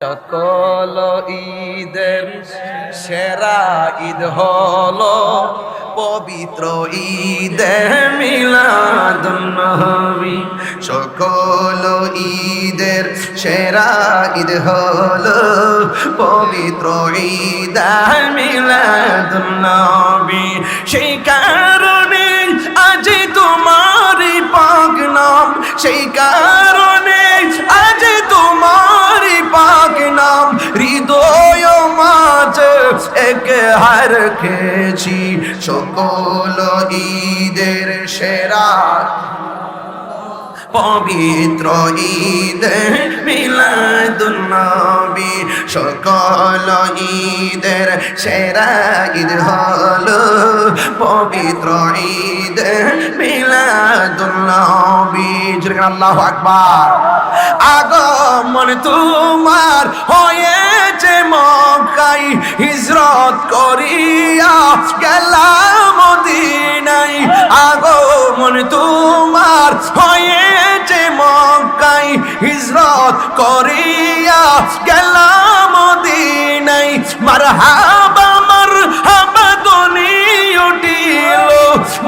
সকল ঈদের সেরা ঈদ হলো পবিত্র ঈদে মিলাদ নবী। সকল ঈদের সেরা ঈদ হল পবিত্র ঈদ মিলাদ নবী। সেই কারণে আজ তোমারই পাক নাম সেই কারণে এক হার খেয়েছি সকল ঈদের সেরা। পবিত্র ঈদ মিলাদুন্নবী, সকল ঈদের সেরা ঈদ হল পবিত্র ঈদ মিলাদুন্নবী। আল্লাহ আকবার। আগমন তোমার হয়েছে মক্কাই হিজরত করিয়া গেলাম মদিনাই আগমন তোমার হয়েছে মক্কাই হিজরত করিয়া গেলাম মদিনাই মারহাবা মারহাবা দনি উঠিল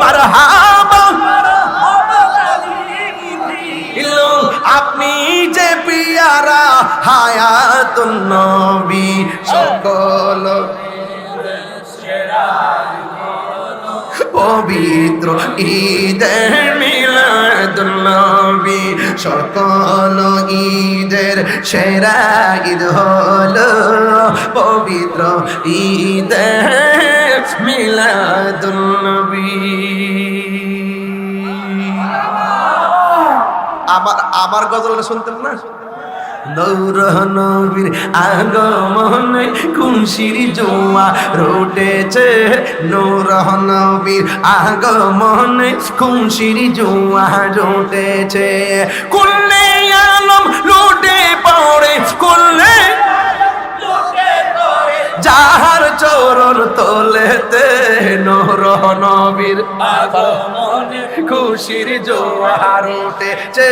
মারহাবা। ইলো আপনি যে পিয়ারা হায়াতুন নবী, সকল পবিত্র ঈদের মিলাদুন নবী, সকল ঈদের সেরা ঈদ হলো পবিত্র ঈদের মিলাদুন নবী। আমার আমার গজল শুনতেন না? নৌর নবীর আগমনে খুশির জোয়া রোটেছে। নৌর নবীর আগমনে খুশির জোয়া রোটেছে। কুল্লে আলম লোটে পড়ে কুল্লে যাহার চরণ তোলেতে নৌর নবীর আগমনে খুশির জোয়ার উঠেছে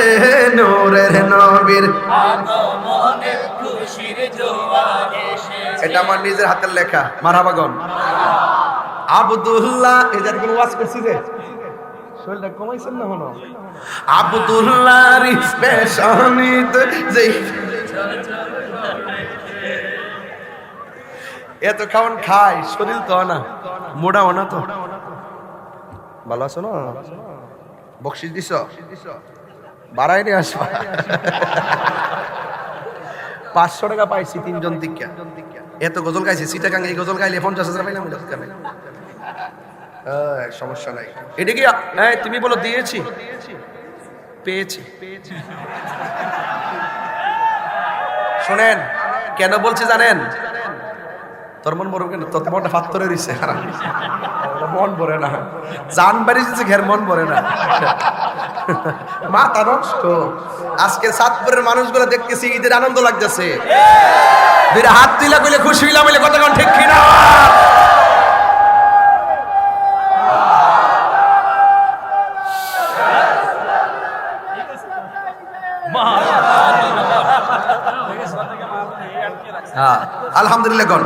নূরের নবীর আগমনে খুশির জোয়ার এটা আমার নিজের হাতের লেখা মারাবাগন আবদুল্লাহ যে কোনো ওয়াজ করছি রে? শরীরটা কমাইছেন না যেই এত খাওয়ান খাই শরীর তো না মোড়া না তো। ভালো আছো না? বকশিস দিছ? বাড়াই নিয়ে আসবা। পাঁচশো টাকা পাইছি তিনজন দিকে এত গজল গাইছি সিটা এই গজল গাইলে পঞ্চাশ হাজার পাইলাম সমস্যা নাই। এটা কি এই, তুমি বলো দিয়েছি। পেয়েছি। শোনেন কেন বলছি জানেন? তোর মন কেন তোর মনটা দিছে। মন ভরে না। জান বাড়ি দিচ্ছে ঘের মন ভরে না। মাথা নষ্ট। আজকে সাতপুরের মানুষগুলো দেখতেছি ঈদের আনন্দ লাগতেছে। দুইটা হাত তুইলা কইলে খুশি হইলাম বলে কতক্ষণ ঠিক কিনা? হ্যাঁ। আলহামদুলিল্লাহ গণ।